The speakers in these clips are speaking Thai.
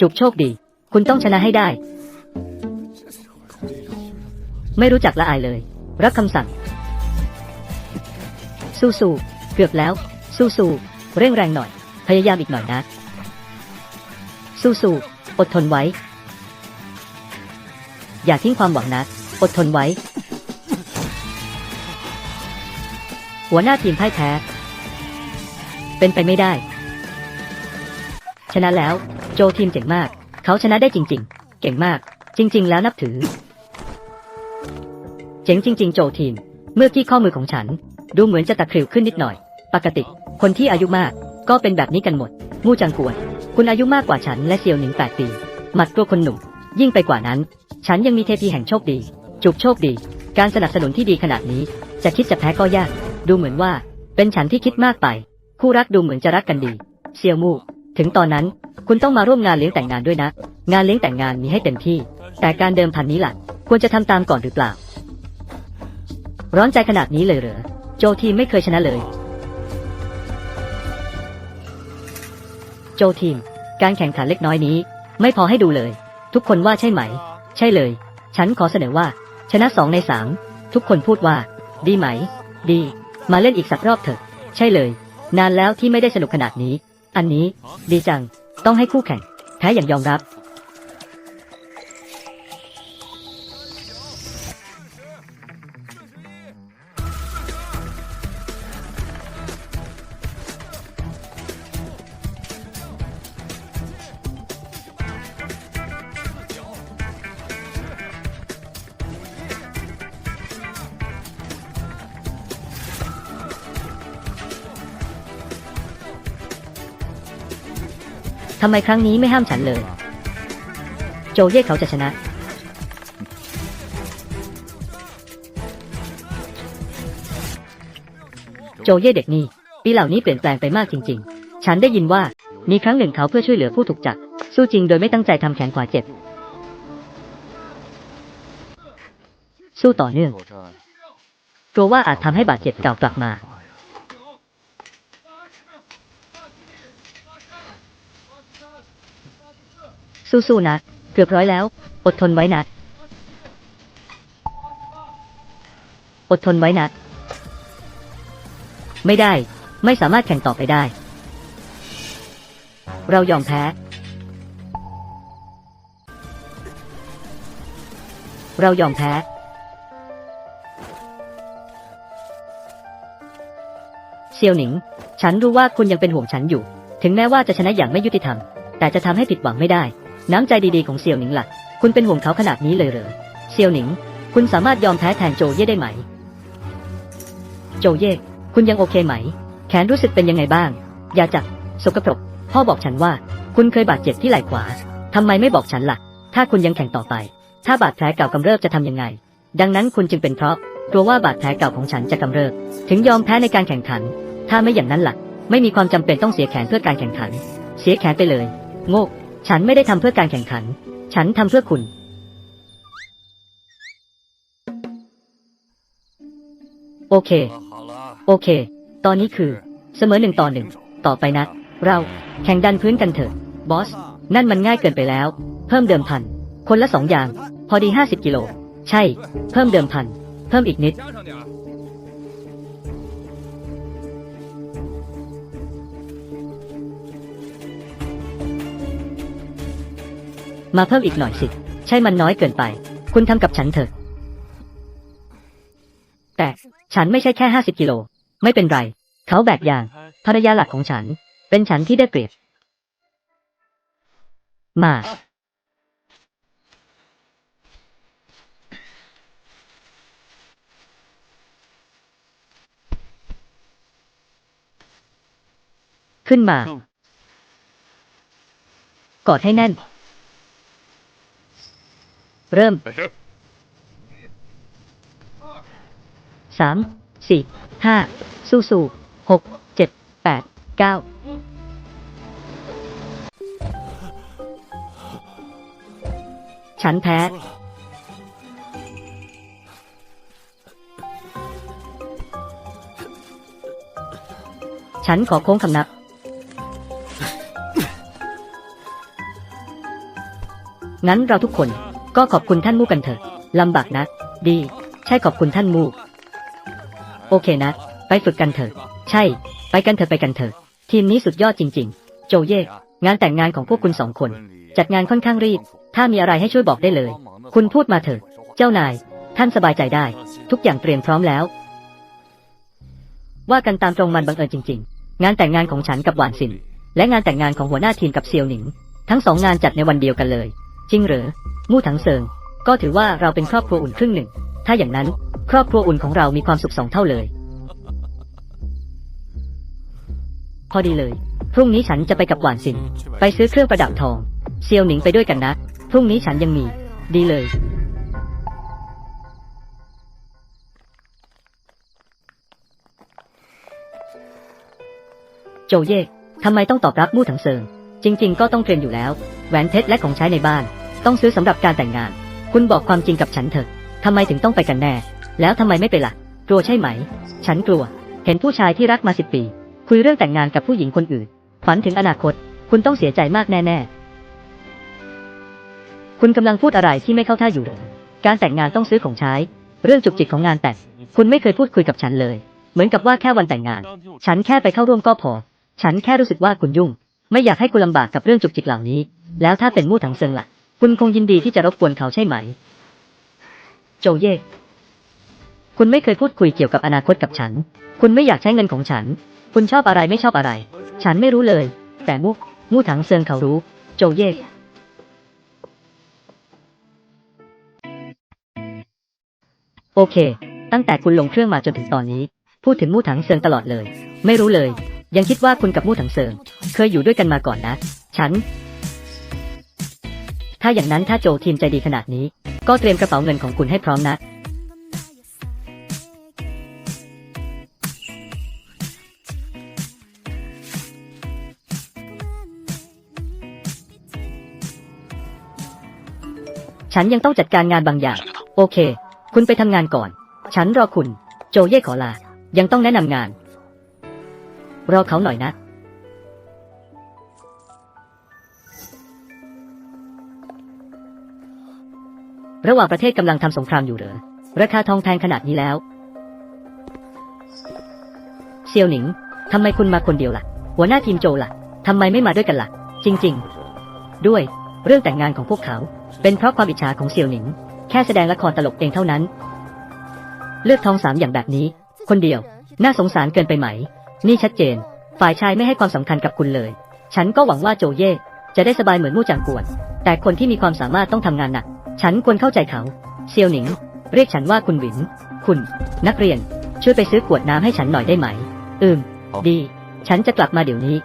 จุกโชคดี คุณต้องชนะให้ได้ ไม่รู้จักละอายเลย รับคำสั่ง สู้ๆเกือบแล้ว สู้ๆเร่งแรงหน่อย พยายามอีกหน่อยนะ สู้ๆอดทนไว้ อย่าทิ้งความหวังนะ อดทนไว้ หัวหน้าทีมพ่ายแพ้ เป็นไปไม่ได้ ชนะแล้ว โจทีมเจ๋งมาก เขาชนะได้จริง ๆ เก่งมาก จริง ๆ แล้วนับถือ เจ๋งจริง ๆ โจทีม เมื่อที่ข้อมือของฉัน ดูเหมือนจะตะคริวขึ้นนิดหน่อย ปกติ คนที่อายุมากก็เป็นแบบนี้กันหมด มู่จังกวน คุณอายุมากกว่าฉันและเซียวหนิงแปดปี หมัดตัวคนหนุ่ม ยิ่งไปกว่านั้น ฉันยังมีเทพีแห่งโชคดี จุกโชคดี การสนับสนุนที่ดีขนาดนี้ จะคิดจะแพ้ก็ยาก ดูเหมือนว่า เป็นฉันที่คิดมากไป คู่รักดูเหมือนจะรักกันดี เซียวมู่ ถึงตอนนั้นคุณต้องมาร่วมงานเลี้ยงแต่งงานด้วยนะ งานเลี้ยงแต่งงานมีให้เต็มที่ แต่การเดิมพันนี้ล่ะ ควรจะทำตามก่อนหรือเปล่า ร้อนใจขนาดนี้เลยเหรอ โจทีมไม่เคยชนะเลย โจทีม การแข่งขันเล็กน้อยนี้ ไม่พอให้ดูเลย ทุกคนว่าใช่ไหม ใช่เลย ฉันขอเสนอว่า ชนะสองในสามทุกคนพูดว่า ดีไหม ดี มาเล่นอีกสักรอบเถอะ ใช่เลย นานแล้วที่ไม่ได้สนุกขนาดนี้ อันนี้ ดีจัง ต้องให้คู่แข่งแพ้อย่างยอมรับ ทำไมครั้งนี้ไม่ห้ามฉันเลย โจเย่เขาจะชนะ โจเย่เด็กนี่ปีเหล่านี้เปลี่ยนแปลงไปมากจริง ๆ ฉันได้ยินว่า มีครั้งหนึ่งเขาเพื่อช่วยเหลือผู้ถูกจับ สู้จริงโดยไม่ตั้งใจทำแขนขวาเจ็บ สู้ต่อเนื่องกลัวว่าอาจทำให้บาดเจ็บเก่ากลับมา สู้ๆนะ เกือบร้อยแล้ว อดทนไว้นะ อดทนไว้นะ ไม่ได้ ไม่สามารถแข่งต่อไปได้ เรายอมแพ้ เรายอมแพ้ เซียวหนิง ฉันรู้ว่าคุณยังเป็นห่วงฉันอยู่ ถึงแม้ว่าจะชนะอย่างไม่ยุติธรรม แต่จะทำให้ผิดหวังไม่ได้ น้ำใจดีๆของเซียวหนิงล่ะ คุณเป็นห่วงเขาขนาดนี้เลยเหรอเซียวหนิง คุณสามารถยอมแพ้แทนโจเย่ได้ไหม โจเย่คุณยังโอเคไหม แขนรู้สึกเป็นยังไงบ้าง อย่าจับสกปรกพ่อบอกฉันว่า คุณเคยบาดเจ็บที่ไหล่ขวาทำไมไม่บอกฉันล่ะ ถ้าคุณยังแข่งต่อไป ถ้าบาดแผลเก่ากำเริบจะทำยังไง ดังนั้นคุณจึงเป็นเพราะกลัวว่าบาดแผลเก่าของฉันจะกำเริบ ถึงยอมแพ้ในการแข่งขัน ถ้าไม่อย่างนั้นล่ะ ไม่มีความจำเป็นต้องเสียแขนเพื่อการแข่งขัน เสียแขนไปเลย โง่ ฉันไม่ได้ทำเพื่อการแข่งขัน ฉันทำเพื่อคุณ โอเค โอเค ตอนนี้คือ เสมอหนึ่งต่อหนึ่ง ต่อไปนะ เราแข่งดันพื้นกันเถอะ บอส นั่นมันง่ายเกินไปแล้ว เพิ่มเดิมพัน คนละสองอย่าง พอดีห้าสิบกิโล ใช่ เพิ่มเดิมพัน เพิ่มอีกนิด มาเพิ่มอีกหน่อยสิ ใช่มันน้อยเกินไป คุณทำกับฉันเถอะ แต่ฉันไม่ใช่แค่ห้าสิบกิโล ไม่เป็นไร เขาแบกอย่าง ภรรยาหลักของฉัน เป็นฉันที่ได้เปรียบ มา ขึ้นมา กอดให้แน่น เริ่ม。สามสี่ห้าสู้สู้หกเจ็ดแปดเก้าฉันแพ้ฉันขอโค้งคำนับ งั้นเราทุกคน ก็ขอบคุณท่านมู่กันเถอะลำบากนะ ดี ใช่ขอบคุณท่านมู่โอเคนะ ไปฝึกกันเถอะ ใช่ ไปกันเถอะไปกันเถอะ ทีมนี้สุดยอดจริง ๆ โจเย่งานแต่งงานของพวกคุณสองคน จัดงานค่อนข้างรีบ ถ้ามีอะไรให้ช่วยบอกได้เลย คุณพูดมาเถอะ เจ้านาย ท่านสบายใจได้ ทุกอย่างเตรียมพร้อมแล้ว ว่ากันตามตรงมันบังเอิญจริง ๆ งานแต่งงานของฉันกับหวานสิน และงานแต่งงานของหัวหน้าทีมกับเซียวหนิง ทั้งสองงานจัดในวันเดียวกันเลย จริงเหรอ มู่ถังเซิง ก็ถือว่าเราเป็นครอบครัวอุ่นครึ่งหนึ่ง ถ้าอย่างนั้นครอบครัวอุ่นของเรามีความสุขสองเท่าเลย พอดีเลย พรุ่งนี้ฉันจะไปกับหวานสิน ไปซื้อเครื่องประดับทองเซียวหนิงไปด้วยกันนะ พรุ่งนี้ฉันยังมี ดีเลย โจเย่ทำไมต้องตอบรับมู่ถังเซิง จริง ๆ ก็ต้องเตรียมอยู่แล้ว แหวนเพชรและของใช้ในบ้าน ต้องซื้อสำหรับการแต่งงาน คุณบอกความจริงกับฉันเถอะทำไมถึงต้องไปกันแน่ แล้วทำไมไม่ไปล่ะ กลัวใช่ไหม ฉันกลัว เห็นผู้ชายที่รักมาสิบปี คุยเรื่องแต่งงานกับผู้หญิงคนอื่น ฝันถึงอนาคต คุณต้องเสียใจมากแน่ ๆ คุณกำลังพูดอะไรที่ไม่เข้าท่าอยู่หรอการแต่งงานต้องซื้อของใช้ เรื่องจุกจิกของงานแต่ง คุณไม่เคยพูดคุยกับฉันเลย เหมือนกับว่าแค่วันแต่งงาน ฉันแค่ไปเข้าร่วมก็พอ ฉันแค่รู้สึกว่าคุณยุ่ง ไม่อยากให้คุณลำบากกับเรื่องจุกจิกเหล่านี้ แล้วถ้าเป็นมู่ถังเซิงล่ะ คุณคงยินดีที่จะรบกวนเขาใช่ไหม โจเย่ คุณไม่เคยพูดคุยเกี่ยวกับอนาคตกับฉัน คุณไม่อยากใช้เงินของฉัน คุณชอบอะไรไม่ชอบอะไร ฉันไม่รู้เลย แต่มุกมู่ถังเซิงเขารู้ โจเย่โอเค ตั้งแต่คุณลงเครื่องมาจนถึงตอนนี้ พูดถึงมู่ถังเซิงตลอดเลย ไม่รู้เลย ยังคิดว่าคุณกับมู่ถังเซิง เคยอยู่ด้วยกันมาก่อนนะ ฉัน ถ้าอย่างนั้นถ้าโจทีมใจดีขนาดนี้ ก็เตรียมกระเป๋าเงินของคุณให้พร้อมนะฉันยังต้องจัดการงานบางอย่าง โอเค คุณไปทำงานก่อน ฉันรอคุณ โจเย่ขอลา ยังต้องแนะนำงาน รอเขาหน่อยนะ ระหว่างประเทศกำลังทำสงครามอยู่เหรอ ราคาทองแพงขนาดนี้แล้ว เซียวหนิงทำไมคุณมาคนเดียวล่ะ หัวหน้าทีมโจล่ะทำไมไม่มาด้วยกันล่ะ จริง ๆ ด้วยเรื่องแต่งงานของพวกเขา เป็นเพราะความอิจฉาของเซียวหนิง แค่แสดงละครตลกเองเท่านั้น เลือกทองสามอย่างแบบนี้ คนเดียว น่าสงสารเกินไปไหม นี่ชัดเจน ฝ่ายชายไม่ให้ความสำคัญกับคุณเลย ฉันก็หวังว่าโจเย่จะได้สบายเหมือนมู่จางกวน แต่คนที่มีความสามารถต้องทำงานหนัก ฉันควรเข้าใจเขา เซียวหนิง เรียกฉันว่าคุณหวิน คุณ นักเรียน ช่วยไปซื้อขวดน้ำให้ฉันหน่อยได้ไหม อืม ดี ฉันจะกลับมาเดี๋ยวนี้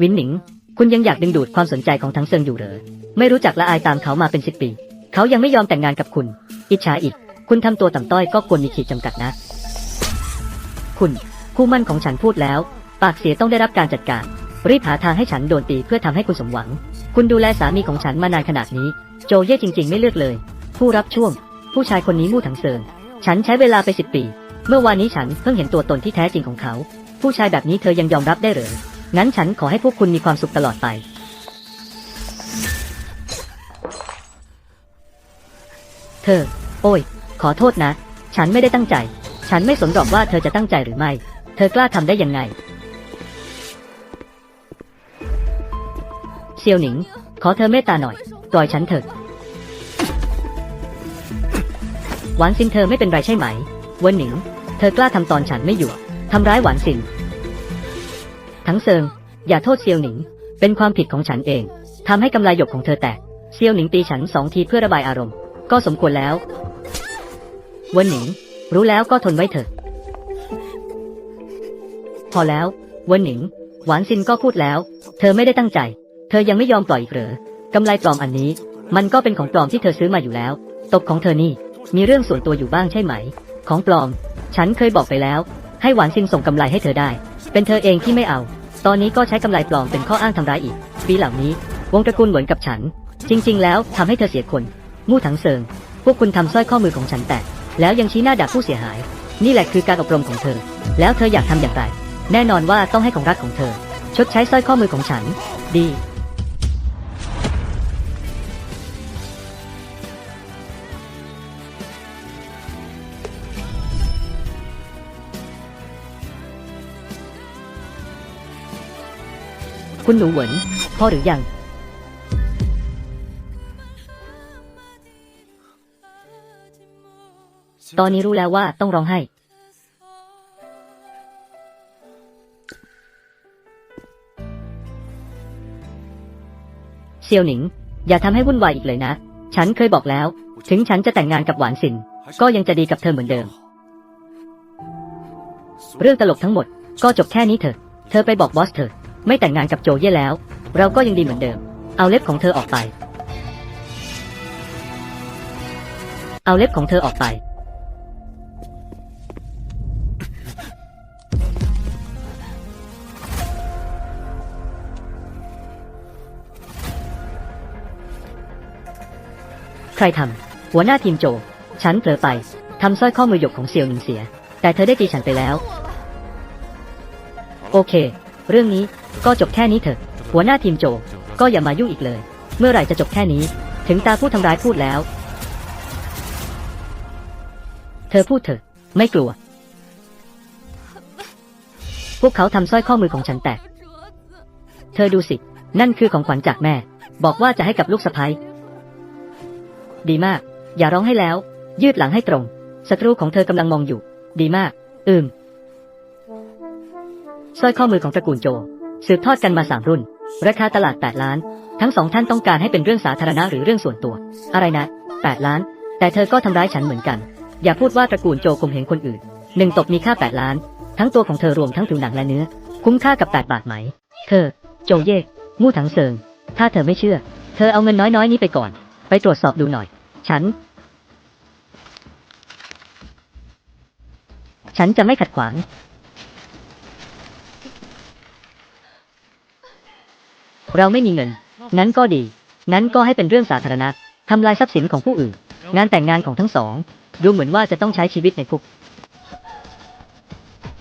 วินหนิง คุณยังอยากดึงดูดความสนใจของทั้งเซิงอยู่เหรอ ไม่รู้จักละอายตามเขามาเป็นสิบปี เขายังไม่ยอมแต่งงานกับคุณ อิจฉาอีก คุณทำตัวต่ำต้อยก็ควรมีขีดจำกัดนะ คุณ คู่มั่นของฉันพูดแล้ว ปากเสียต้องได้รับการจัดการ รีบหาทางให้ฉันโดนตีเพื่อทำให้คุณสมหวัง คุณดูแลสามีของฉันมานานขนาดนี้ โจเย่จริง ๆ ไม่เลือกเลย ผู้รับช่วง ผู้ชายคนนี้มู่ถังเซิงฉันใช้เวลาไปสิบปี เมื่อวานนี้ฉันเพิ่งเห็นตัวตนที่แท้จริงของเขา ผู้ชายแบบนี้เธอยังยอมรับได้หรืองั้นฉันขอให้พวกคุณมีความสุขตลอดไปเธอ โอ้ย ขอโทษนะ ฉันไม่ได้ตั้งใจ ฉันไม่สนหรอกว่าเธอจะตั้งใจหรือไม่ เธอกล้าทำได้ยังไง เซียวหนิง ขอเธอเมตตาหน่อย ปล่อยฉันเถอะหวานซินเธอไม่เป็นไรใช่ไหมเวินหนิง เธอกล้าทำตอนฉันไม่อยู่ทำร้ายหวานซิน ทั้งเซิง อย่าโทษเซียวหนิง เป็นความผิดของฉันเองทำให้กำไลหยกของเธอแตกเซียวหนิงตีฉันสองทีเพื่อระบายอารมณ์ ก็สมควรแล้วเวินหนิง รู้แล้วก็ทนไว้เถอะ พอแล้วเวินหนิง หวานซินก็พูดแล้ว เธอไม่ได้ตั้งใจ เธอยังไม่ยอมปล่อยอีกเหรอกำไลปลอมอันนี้ มันก็เป็นของปลอมที่เธอซื้อมาอยู่แล้วตกของเธอนี่ มีเรื่องส่วนตัวอยู่บ้างใช่ไหม ของปลอม ฉันเคยบอกไปแล้ว ให้หวานซินส่งกำไลให้เธอได้ เป็นเธอเองที่ไม่เอา ตอนนี้ก็ใช้กำไลปลอมเป็นข้ออ้างทำร้ายอีก ปีเหล่านี้ วงตระกูลเหมือนกับฉัน จริง ๆ แล้วทำให้เธอเสียคน มู่ถังเซิง พวกคุณทำสร้อยข้อมือของฉันแตก แล้วยังชี้หน้าด่าผู้เสียหาย นี่แหละคือการอบรมของเธอ แล้วเธออยากทำอย่างไร แน่นอนว่าต้องให้ของรักของเธอ ชดใช้สร้อยข้อมือของฉัน ดี คุณหนูเหวินพอหรือยัง ตอนนี้รู้แล้วว่าต้องร้องไห้ เซียวหนิง อย่าทำให้วุ่นวายอีกเลยนะ ฉันเคยบอกแล้ว ถึงฉันจะแต่งงานกับหวานสิน ก็ยังจะดีกับเธอเหมือนเดิม เรื่องตลกทั้งหมด ก็จบแค่นี้เถอะ เธอไปบอกบอสเธอะ ไม่แต่งงานกับโจเย่แล้ว เราก็ยังดีเหมือนเดิม เอาเล็บของเธอออกไป เอาเล็บของเธอออกไป ใครทำหัวหน้าทีมโจ ฉันเผลอไปทำสร้อยข้อมือหยกของเซียวหนิงเสีย แต่เธอได้ตีฉันไปแล้ว โอเค เรื่องนี้ ก็จบแค่นี้เถอะ หัวหน้าทีมโจ ก็อย่ามายุ่งอีกเลย เมื่อไหร่จะจบแค่นี้ ถึงตาผู้ทำร้ายพูดแล้ว เธอพูดเถอะ ไม่กลัว พวกเขาทำสร้อยข้อมือของฉันแตก เธอดูสิ นั่นคือของขวัญจากแม่ บอกว่าจะให้กับลูกสะใภ้ดีมาก อย่าร้องให้แล้ว ยืดหลังให้ตรง ศัตรูของเธอกำลังมองอยู่ ดีมาก อืมสร้อยข้อมือของตระกูลโจ สืบทอดกันมาสามรุ่น ราคาตลาด 8 ล้าน ทั้งสองท่านต้องการให้เป็นเรื่องสาธารณะหรือเรื่องส่วนตัว อะไรนะ 8 ล้าน แต่เธอก็ทำร้ายฉันเหมือนกัน อย่าพูดว่าตระกูลโจข่มเหงคนอื่นหนึ่งตกมีค่า 8 ล้าน ทั้งตัวของเธอรวมทั้งผิวหนังและเนื้อ คุ้มค่ากับ 8 บาทไหม เธอ โจเย่มู่ถังเซิง ถ้าเธอไม่เชื่อ เธอเอาเงินน้อยๆนี้ไปก่อน ไปตรวจสอบดูหน่อย ฉัน ฉันจะไม่ขัดขวาง เราไม่มีเงิน งั้นก็ดี งั้นก็ให้เป็นเรื่องสาธารณะทำลายทรัพย์สินของผู้อื่น งานแต่งงานของทั้งสอง ดูเหมือนว่าจะต้องใช้ชีวิตในคุก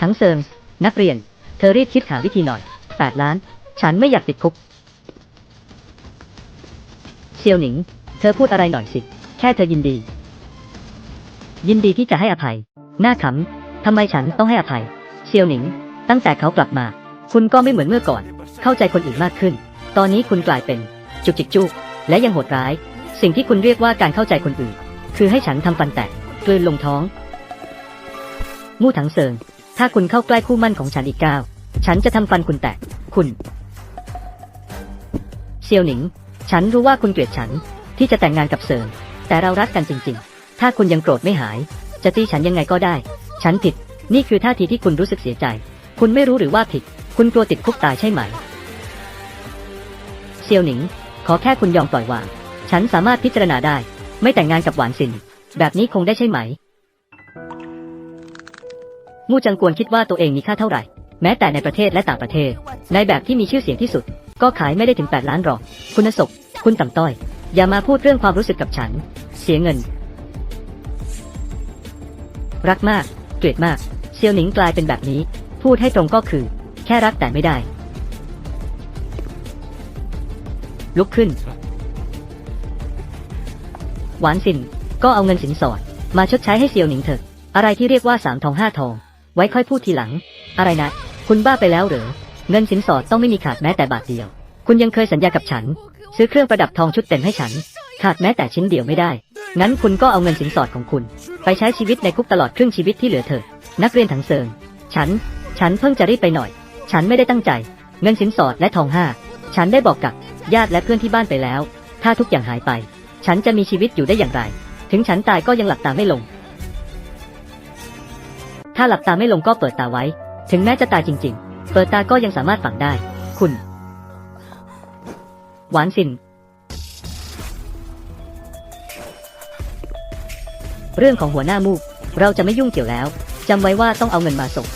ทั้งเซิงนักเรียน เธอรีบคิดหาวิธีหน่อยแปดล้าน ฉันไม่อยากติดคุก เซียวหนิง เธอพูดอะไรหน่อยสิ แค่เธอยินดี ยินดีที่จะให้อภัย หน้าขำทำไมฉันต้องให้อภัย เซียวหนิง ตั้งแต่เขากลับมา คุณก็ไม่เหมือนเมื่อก่อน เข้าใจคนอื่นมากขึ้น ตอนนี้คุณกลายเป็นจุกจิกจุกและยังโหดร้าย สิ่งที่คุณเรียกว่าการเข้าใจคนอื่น คือให้ฉันทำฟันแตกกลืนลงท้อง มู่ถังเซิง ถ้าคุณเข้าใกล้คู่มั่นของฉันอีกก้าว ฉันจะทำฟันคุณแตก คุณ เซียวหนิง ฉันรู้ว่าคุณเกลียดฉันที่จะแต่งงานกับเซิง แต่เรารักกันจริง ๆ ถ้าคุณยังโกรธไม่หาย จะตีฉันยังไงก็ได้ ฉันผิด นี่คือท่าทีที่คุณรู้สึกเสียใจ คุณไม่รู้หรือว่าผิด คุณกลัวติดคุกตายใช่ไหม ซียวหนิง ขอแค่คุณยอมปล่อยวาง ฉันสามารถพิจารณาได้ ไม่แต่งงานกับหวานซิน แบบนี้คงได้ใช่ไหม มู่จังกวนคิดว่าตัวเองมีค่าเท่าไหร่ แม้แต่ในประเทศและต่างประเทศ ในแบบที่มีชื่อเสียงที่สุด ก็ขายไม่ได้ถึง 8 ล้านหรอก คุณสกคุณต่ำต้อย อย่ามาพูดเรื่องความรู้สึกกับฉัน เสียเงิน รักมาก เกลียดมาก เซียวหนิงกลายเป็นแบบนี้ พูดให้ตรงก็คือ แค่รักแต่ไม่ได้ ลุกขึ้น หวานสินก็เอาเงินสินสอด มาชดใช้ให้เซียวหนิงเถอะ อะไรที่เรียกว่าสามทองห้าทอง ไว้ค่อยพูดทีหลัง อะไรนะ คุณบ้าไปแล้วเหรอ เงินสินสอดต้องไม่มีขาดแม้แต่บาทเดียว คุณยังเคยสัญญากับฉัน ซื้อเครื่องประดับทองชุดเต็มให้ฉัน ขาดแม้แต่ชิ้นเดียวไม่ได้ งั้นคุณก็เอาเงินสินสอดของคุณ ไปใช้ชีวิตในคุกตลอดครึ่งชีวิตที่เหลือเถอะ นักเรียนถังเซิง ฉัน ฉันเพิ่งจะรีบไปหน่อย ฉันไม่ได้ตั้งใจ เงินสินสอดและทองห้า ฉันได้บอกกับ ญาติและเพื่อนที่บ้านไปแล้ว ถ้าทุกอย่างหายไป ฉันจะมีชีวิตอยู่ได้อย่างไร ถึงฉันตายก็ยังหลับตาไม่ลง ถ้าหลับตาไม่ลงก็เปิดตาไว้ ถึงแม้จะตายจริง ๆ เปิดตาก็ยังสามารถฝังได้ คุณ หวานสิน เรื่องของหัวหน้ามูก เราจะไม่ยุ่งเกี่ยวแล้วจำไว้ว่าต้องเอาเงินมาส่ง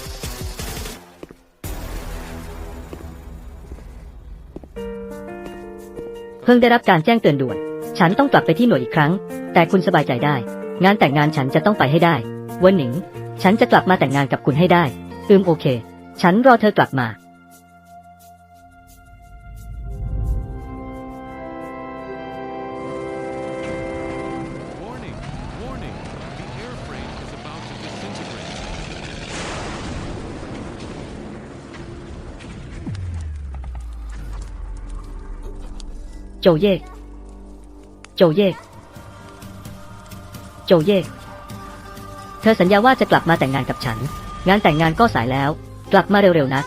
เพิ่งได้รับการแจ้งเตือนด่วน ฉันต้องกลับไปที่หน่วยอีกครั้ง แต่คุณสบายใจได้ งานแต่งงานฉันจะต้องไปให้ได้เวันหนิงฉันจะกลับมาแต่งงานกับคุณให้ได้ อืมโอเค ฉันรอเธอกลับมา โจเย่โจเย่โจเย่เธอสัญญาว่าจะกลับมาแต่งงานกับฉัน งานแต่งงานก็สายแล้ว กลับมาเร็วๆนะ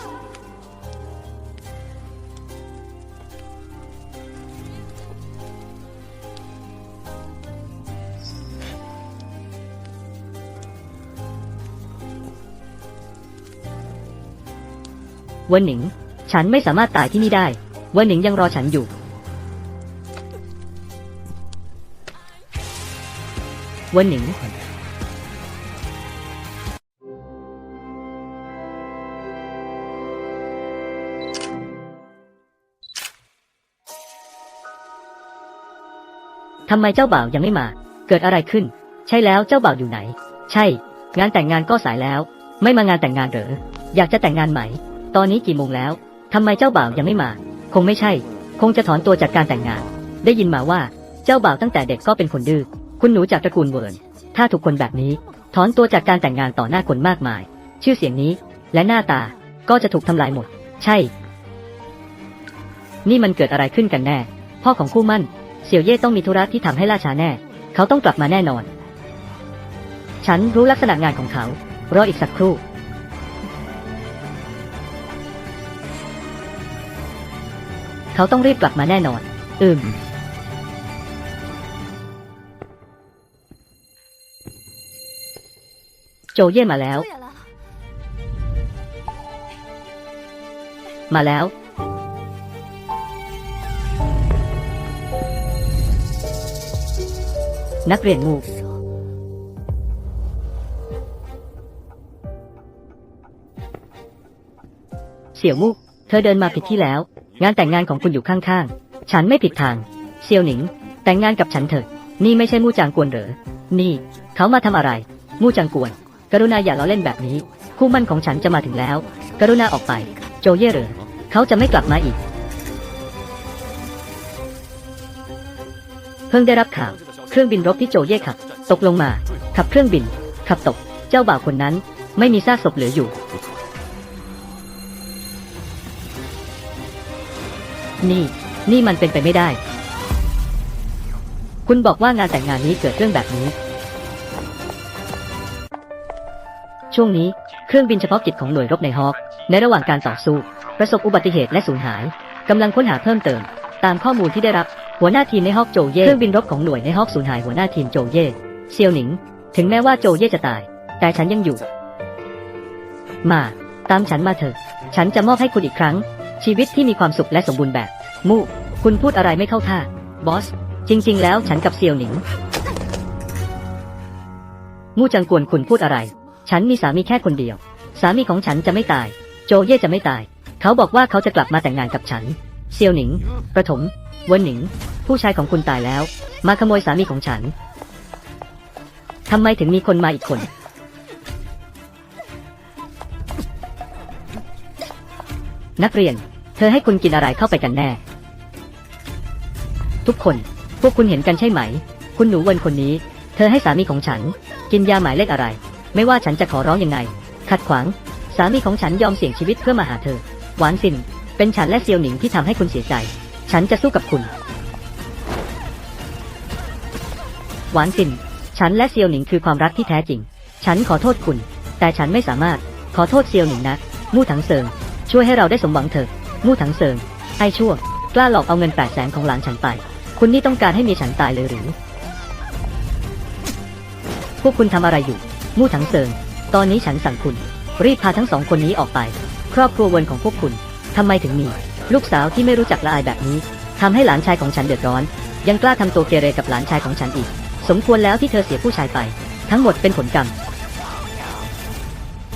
เวนหนิง ฉันไม่สามารถตายที่นี่ได้เวนหนิงยังรอฉันอยู่ วนหนิงทำไมเจ้าบ่าวยังไม่มา เกิดอะไรขึ้น ใช่แล้วเจ้าบ่าวอยู่ไหน ใช่ งานแต่งงานก็สายแล้ว ไม่มางานแต่งงานเหรอ อยากจะแต่งงานไหม ตอนนี้กี่โมงแล้วทำไมเจ้าบ่าวยังไม่มา คงไม่ใช่ คงจะถอนตัวจากการแต่งงาน ได้ยินมาว่า เจ้าบ่าวตั้งแต่เด็กก็เป็นคนดื้อ คุณหนูจากตระกูลเวิร์นถ้าถูกคนแบบนี้ ถอนตัวจากการแต่งงานต่อหน้าคนมากมาย ชื่อเสียงนี้ และหน้าตาก็จะถูกทำลายหมด ใช่ นี่มันเกิดอะไรขึ้นกันแน่ พ่อของคู่มั่น เสี่ยวเย่ต้องมีธุระที่ทำให้ล่าช้าแน่ เขาต้องกลับมาแน่นอน ฉันรู้ลักษณะงานของเขา รออีกสักครู่เขาต้องรีบกลับมาแน่นอน อืม โจเย่มาแล้ว，มาแล้ว นักเรียนงูเสี่ยวมุก เธอเดินมาผิดที่แล้ว งานแต่งงานของคุณอยู่ข้างๆ ฉันไม่ผิดทาง เซียวหนิง แต่งงานกับฉันเถอะ นี่ไม่ใช่มู่จางกวนเหรอ นี่ เขามาทำอะไร มู่จางกวน กรุณาอย่าล้อเล่นแบบนี้ คู่มั่นของฉันจะมาถึงแล้ว กรุณาออกไป โจเย่เหรอเขาจะไม่กลับมาอีก เพิ่งได้รับข่าว เครื่องบินรบที่โจเย่ขับ ตกลงมา ขับเครื่องบิน ขับตก เจ้าบ่าวคนนั้น ไม่มีซากศพเหลืออยู่ นี่ นี่มันเป็นไปไม่ได้ คุณบอกว่างานแต่งงานนี้เกิดเรื่องแบบนี้ ช่วงนี้เครื่องบินเฉพาะกิจของหน่วยรบในฮอกในระหว่างการต่อสู้ประสบอุบัติเหตุและสูญหายกำลังค้นหาเพิ่มเติม ตามข้อมูลที่ได้รับหัวหน้าทีมในฮอกโจเย่เครื่องบินรบของหน่วยในฮอกสูญหายหัวหน้าทีมโจเย่เซียวหนิง ถึงแม้ว่าโจเย่จะตาย แต่ฉันยังอยู่ มา ตามฉันมาเถอะ ฉันจะมอบให้คุณอีกครั้ง ชีวิตที่มีความสุขและสมบูรณ์แบบ มู่คุณพูดอะไรไม่เข้าท่า บอส จริง ๆ แล้วฉันกับเซียวหนิง มู่จังกวนคุณพูดอะไร ฉันมีสามีแค่คนเดียว สามีของฉันจะไม่ตาย โจเย่จะไม่ตาย เขาบอกว่าเขาจะกลับมาแต่งงานกับฉัน เซียวหนิง ประถมเวนหนิง ผู้ชายของคุณตายแล้ว มาขโมยสามีของฉันทำไมถึงมีคนมาอีกคน นักเรียน เธอให้คุณกินอะไรเข้าไปกันแน่ ทุกคน พวกคุณเห็นกันใช่ไหม คุณหนูเวนคนนี้ เธอให้สามีของฉัน กินยาหมายเลขอะไร ไม่ว่าฉันจะขอร้องยังไง ขัดขวาง สามีของฉันยอมเสี่ยงชีวิตเพื่อมาหาเธอ หวานสิน เป็นฉันและเซียวหนิงที่ทำให้คุณเสียใจ ฉันจะสู้กับคุณ หวานสิน ฉันและเซียวหนิงคือความรักที่แท้จริง ฉันขอโทษคุณ แต่ฉันไม่สามารถ ขอโทษเซียวหนิงนะ มู่ถังเซิง ช่วยให้เราได้สมหวังเถอะ มู่ถังเซิง ไอ้ชั่ว กล้าหลอกเอาเงินแปดแสนของหลานฉันไป คุณนี่ต้องการให้มีฉันตายเลยหรือ พวกคุณทำอะไรอยู่ มู่ถังเซิง ตอนนี้ฉันสั่งคุณ รีบพาทั้งสองคนนี้ออกไป ครอบครัววนของพวกคุณทำไมถึงมี ลูกสาวที่ไม่รู้จักละอายแบบนี้ทำให้หลานชายของฉันเดือดร้อน ยังกล้าทำตัวเกเรกับหลานชายของฉันอีก สมควรแล้วที่เธอเสียผู้ชายไป ทั้งหมดเป็นผลกรรม